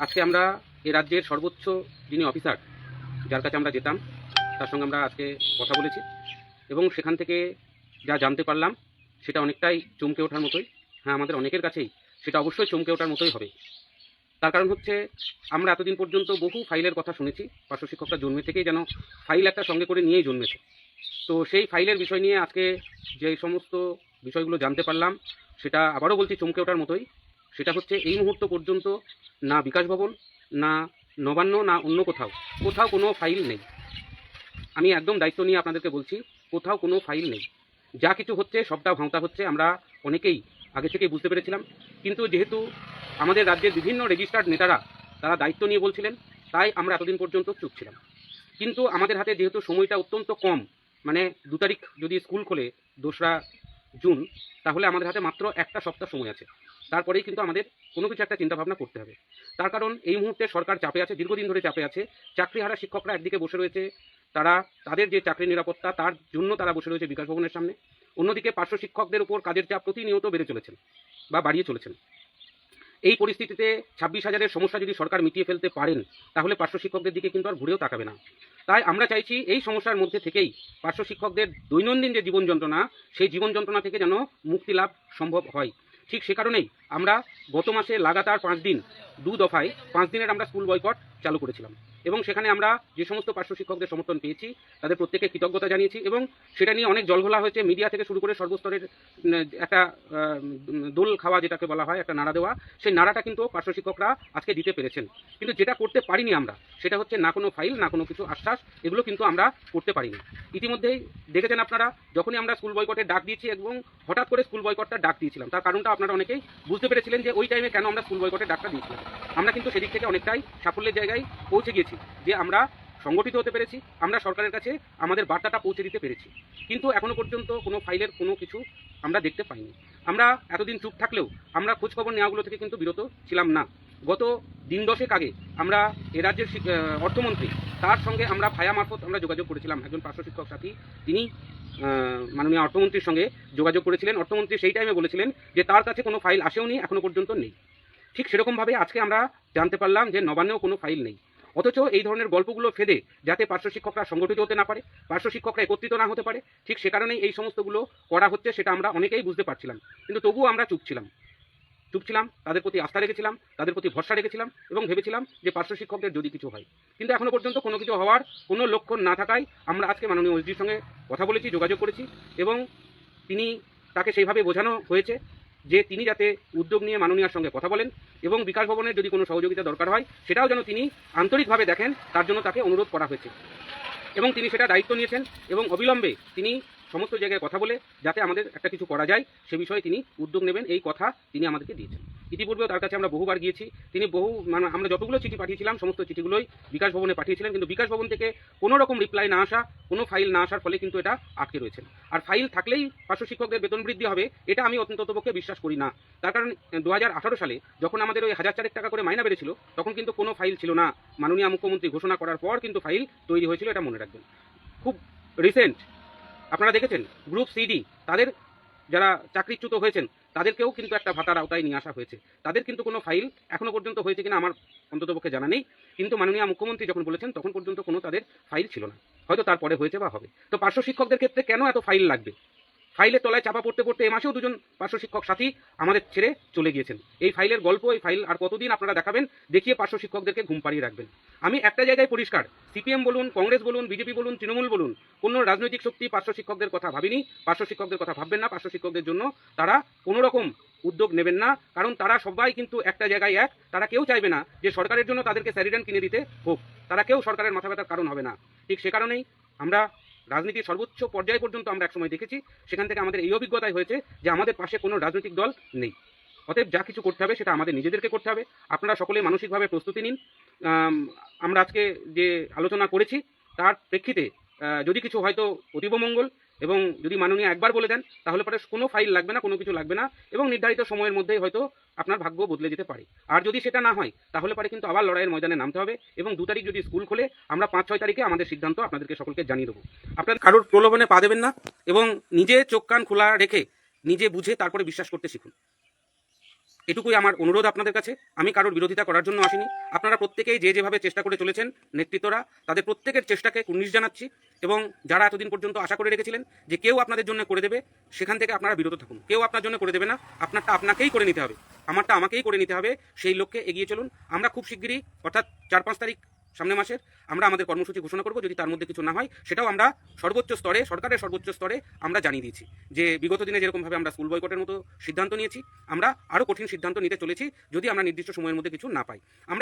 আজকে আমরা এ রাজ্যের সর্বোচ্চ যিনি অফিসার, যার কাছে আমরা যেতাম, তার সঙ্গে আমরা আজকে কথা বলেছি এবং সেখান থেকে যা জানতে পারলাম, সেটা অনেকটাই চমকে ওঠার মতোই। হ্যাঁ আমাদের অনেকের কাছেই সেটা অবশ্যই চমকে ওঠার মতোই হবে। তার কারণ হচ্ছে, আমরা এতদিন পর্যন্ত বহু ফাইলের কথা শুনেছি, পার্শ্ব শিক্ষকরা জন্মে থেকেই যেন ফাইল একটা সঙ্গে করে নিয়েই জন্মেছে। তো সেই ফাইলের বিষয় নিয়ে আজকে যে সমস্ত বিষয়গুলো জানতে পারলাম, সেটা আবারও বলছি, চমকে ওঠার মতোই। সেটা হচ্ছে এই মুহূর্ত পর্যন্ত না বিকাশ ভবন, না নবান্ন, না অন্য কোথাও। কোথাও কোনো ফাইল নেই। আমি একদম দায়িত্ব নিয়ে আপনাদেরকে বলছি, কোথাও কোনো ফাইল নেই। যা কিছু হচ্ছে, সবটা ভাঁওতা হচ্ছে, আমরা অনেকেই আগে থেকেই বুঝতে পেরেছিলাম। কিন্তু যেহেতু আমাদের রাজ্যের বিভিন্ন রেজিস্টার্ড নেতারা, তারা দায়িত্ব নিয়ে বলছিলেন, তাই আমরা এতদিন পর্যন্ত চুপ ছিলাম। কিন্তু আমাদের হাতে যেহেতু সময়টা অত্যন্ত কম মানে দু তারিখ যদি স্কুল খোলে, দোসরা জুন, তাহলে আমাদের হাতে মাত্র একটা সপ্তাহ সময় আছে। তারপরেই কিন্তু আমাদের কোনো কিছু একটা চিন্তাভাবনা করতে হবে। তার কারণ এই মুহূর্তে সরকার চাপে আছে, দীর্ঘদিন ধরে চাপে আছে। চাকরিহারা শিক্ষকরা একদিকে বসে রয়েছে, তারা তাদের যে চাকরি নিরাপত্তা, তার জন্য তারা বসে রয়েছে বিকাশ ভবনের সামনে। অন্যদিকে পার্শ্ব শিক্ষকদের উপর কাজের চাপ প্রতিনিয়ত বেড়ে চলেছেন বা বাড়িয়ে চলেছেন এই পরিস্থিতিতে ছাব্বিশ হাজারের সমস্যা যদি সরকার মিটিয়ে ফেলতে পারেন, তাহলে পার্শ্ব শিক্ষকদের দিকে কিন্তু আর ঘুরেও তাকাবে না। তাই আমরা চাইছি এই সমস্যার মধ্যে থেকেই পার্শ্ব শিক্ষকদের দৈনন্দিন যে জীবন যন্ত্রণা, সেই জীবন যন্ত্রণা থেকে যেন মুক্তি লাভ সম্ভব হয়। ঠিক সে কারণেই আমরা গত মাসে লাগাতার পাঁচ দিন, দু দফায় পাঁচ দিনের আমরা স্কুল বয়কট চালু করেছিলাম। এবং সেখানে আমরা যে সমস্ত পার্শ্ব শিক্ষকদের সমর্থন পেয়েছি, তাদের প্রত্যেকে কৃতজ্ঞতা জানিয়েছি এবং সেটা নিয়ে অনেক জলঘোলা হয়েছে। মিডিয়া থেকে শুরু করে সর্বস্তরের একটা দোল খাওয়া যেটাকে বলা হয়, একটা নাড়া দেওয়া, সেই নাড়াটা কিন্তু পার্শ্ব শিক্ষকরা আজকে দিতে পেরেছেন। কিন্তু যেটা করতে পারিনি আমরা, সেটা হচ্ছে না কোনো ফাইল, না কোনো কিছু আশ্বাস, এগুলো কিন্তু আমরা করতে পারিনি। ইতিমধ্যেই দেখেছেন আপনারা, যখনই আমরা স্কুল বয়কটের ডাক দিয়েছি এবং হঠাৎ করে স্কুল বয়কটটা ডাক দিয়েছিলাম, তার কারণটা আপনারা অনেকেই বুঝতে পেরেছিলেন যে ওই টাইমে কেন আমরা স্কুল বয়কটের ডাকটা দিয়েছিলাম। আমরা কিন্তু সেদিক থেকে অনেকটাই সাফল্যের জায়গায় পৌঁছে গিয়েছি। যে আমরা সংগঠিত হতে পেরেছি, আমরা সরকারের কাছে আমাদের বার্তাটা পৌঁছে দিতে পেরেছি। কিন্তু এখনও পর্যন্ত কোনো ফাইলের কোনো কিছু আমরা দেখতে পাইনি। আমরা এতদিন চুপ থাকলেও আমরা খোঁজখবর নেওয়াগুলো থেকে কিন্তু বিরত ছিলাম না। গত দিন দশেক আগে আমরা এ রাজ্যের অর্থমন্ত্রী, তার সঙ্গে আমরা ভায়া মারফত আমরা যোগাযোগ করেছিলাম। একজন পার্শ্ব শিক্ষক সাথী, তিনি মাননীয় অর্থমন্ত্রীর সঙ্গে যোগাযোগ করেছিলেন। অর্থমন্ত্রী সেই টাইমে বলেছিলেন যে তার কাছে কোনো ফাইল আসেওনি, এখনও পর্যন্ত নেই। ঠিক সেরকমভাবে আজকে আমরা জানতে পারলাম যে নবান্নেও কোনো ফাইল নেই। অথচ এই ধরনের গল্পগুলো ফেদে যাতে পার্শ্ব শিক্ষকরা সংগঠিত হতে না পারে, পার্শ্ব শিক্ষকরা একত্রিত না হতে পারে, ঠিক সে কারণেই এই সমস্তগুলো করা হচ্ছে সেটা আমরা অনেকেই বুঝতে পারছিলাম। কিন্তু তবুও আমরা চুপ ছিলাম। চুপ ছিলাম, তাদের প্রতি আস্থা রেখেছিলাম, তাদের প্রতি ভরসা রেখেছিলাম এবং ভেবেছিলাম যে পার্শ্ব শিক্ষকদের যদি কিছু হয়। কিন্তু এখনও পর্যন্ত কোনো কিছু হওয়ার কোনো লক্ষণ না থাকায় আমরা আজকে মাননীয় ওসডির সঙ্গে কথা বলেছি, যোগাযোগ করেছি এবং তিনি তাকে সেইভাবে বোঝানো হয়েছে যে তিনি যাতে উদ্যোগ নিয়ে মাননীয়ার সঙ্গে কথা বলেন এবং বিকাশ ভবনের যদি কোনো সহযোগিতা দরকার হয়, সেটাও যেন তিনি আন্তরিকভাবে দেখেন, তার জন্য তাকে অনুরোধ করা হয়েছে। এবং তিনি সেটা দায়িত্ব নিয়েছেন এবং অবিলম্বে তিনি সমস্ত জায়গায় কথা বলে যাতে আমাদের একটা কিছু করা যায়, সে বিষয়ে তিনি উদ্যোগ নেবেন, এই কথা তিনি আমাদেরকে দিয়েছেন। ইতিপূর্বেও তার কাছে আমরা বহুবার গিয়েছি। তিনি বহু মানে আমরা যতগুলো চিঠি পাঠিয়েছিলাম, সমস্ত চিঠিগুলোই বিকাশ ভবনে পাঠিয়েছিলেন। কিন্তু বিকাশ ভবন থেকে কোনো রকম রিপ্লাই না আসা, কোনো ফাইল না আসার ফলে কিন্তু এটা আটকে রয়েছে। আর ফাইল থাকলেই পার্শ্ব শিক্ষকদের বেতন বৃদ্ধি হবে, এটা আমি অন্ততপক্ষে বিশ্বাস করি না। তার কারণ দু হাজার আঠারো সালে যখন আমাদের ওই হাজার চারেক টাকা করে মাইনা বেড়েছিল, তখন কিন্তু কোনো ফাইল ছিল না। মাননীয় মুখ্যমন্ত্রী ঘোষণা করার পর কিন্তু ফাইল তৈরি হয়েছিল, এটা মনে রাখবেন। খুব রিসেন্ট আপনারা দেখেছেন? গ্রুপ সিডি তাদের যারা চাকরিচ্যুত হয়েছেন তাদেরকেও কিন্তু একটা ভাতার আওতায় নিয়ে আসা হয়েছে। তাদের কিন্তু কোনো ফাইল এখনও পর্যন্ত হয়েছে কিনা আমার অন্তত পক্ষে জানা নেই। কিন্তু মাননীয় মুখ্যমন্ত্রী যখন বলেছেন, তখন পর্যন্ত কোনো তাদের ফাইল ছিল না। হয়তো তারপরে হয়েছে বা হবে। তো পার্শ্ব শিক্ষকদের ক্ষেত্রে কেন এত ফাইল লাগবে? ফাইলের তলায় চাপা পড়তে পড়তে এ মাসেও দুজন পার্শ্ব শিক্ষক সাথী আমাদের ছেড়ে চলে গিয়েছেন। এই ফাইলের গল্প, এই ফাইল আর কতদিন আপনারা দেখাবেন, দেখিয়ে পার্শ্ব শিক্ষকদেরকে ঘুম পাড়িয়ে রাখবেন। আমি একটা জায়গায় পরিষ্কার, সিপিএম বলুন, কংগ্রেস বলুন, বিজেপি বলুন, তৃণমূল বলুন, কোনো রাজনৈতিক শক্তি পার্শ্ব শিক্ষকদের কথা ভাবিনি, পার্শ্ব শিক্ষকদের কথা ভাববেন না, পার্শ্ব শিক্ষকদের জন্য তারা কোনো রকম উদ্যোগ নেবেন না, কারণ তারা সবাই কিন্তু একটা জায়গায় এক, তারা কেউ চাইবে না যে সরকারের জন্য তাদেরকে স্যারিডেন্ট কিনে দিতে হোক, তারা কেউ সরকারের মাথা ব্যথার কারণ হবে না। ঠিক সে কারণেই আমরা রাজনীতির সর্বোচ্চ পর্যায় পর্যন্ত আমরা একসময় দেখেছি, সেখান থেকে আমাদের এই অভিজ্ঞতাই হয়েছে যে আমাদের পাশে কোনো রাজনৈতিক দল নেই। অতএব যা কিছু করতে হবে সেটা আমাদের নিজেদেরকে করতে হবে। আপনারা সকলে মানসিকভাবে প্রস্তুতি নিন। আমরা আজকে যে আলোচনা করেছি, তার প্রেক্ষিতে যদি কিছু হয়তো অতীব মঙ্গল এবং যদি মাননীয় একবার বলে দেন, তাহলে পরে কোনো ফাইল লাগবে না, কোনো কিছু লাগবে না, এবং নির্ধারিত সময়ের মধ্যেই হয়তো আপনার ভাগ্য বদলে যেতে পারে। আর যদি সেটা না হয়, তাহলে পরে কিন্তু আবার লড়াইয়ের ময়দানে নামতে হবে, এবং দু তারিখ যদি স্কুল খোলে, আমরা পাঁচ ছয় তারিখে আমাদের সিদ্ধান্ত আপনাদেরকে সকলকে জানিয়ে দেবো। আপনার কারোর প্রলোভনে পা দেবেন না, এবং নিজে চোখ কান খোলা রেখে নিজে বুঝে তারপরে বিশ্বাস করতে শিখুন। এটুকুই আমার অনুরোধ আপনাদের কাছে। আমি কারোর বিরোধিতা করার জন্য আসিনি। আপনারা প্রত্যেকেই যে যেভাবে চেষ্টা করে চলেছেন, নেতৃত্বরা, তাদের প্রত্যেকের চেষ্টাকে কুর্নিশ জানাচ্ছি এবং যারা এতদিন পর্যন্ত আশা করে রেখেছিলেন যে কেউ আপনাদের জন্য করে দেবে, সেখান থেকে আপনারা বিরত থাকুন। কেউ আপনার জন্য করে দেবে না, আপনারটা আপনাকেই করে নিতে হবে। আমারটা আমাকেই করে নিতে হবে। সেই লক্ষ্যে এগিয়ে চলুন। আমরা খুব শিগগিরই, অর্থাৎ চার পাঁচ তারিখ সামনে মাসের আমরা আমাদের কর্মসূচি ঘোষণা করব যদি তার মধ্যে কিছু না হয়, সেটাও আমরা সর্বোচ্চ স্তরে, সরকারের সর্বোচ্চ স্তরে আমরা জানিয়ে দিয়েছি যে বিগত দিনে যেরকমভাবে আমরা স্কুল বয়কটের মতো সিদ্ধান্ত নিয়েছি, আমরা আরও কঠিন সিদ্ধান্ত নিতে চলেছি যদি আমরা নির্দিষ্ট সময়ের মধ্যে কিছু না পাই। আমরা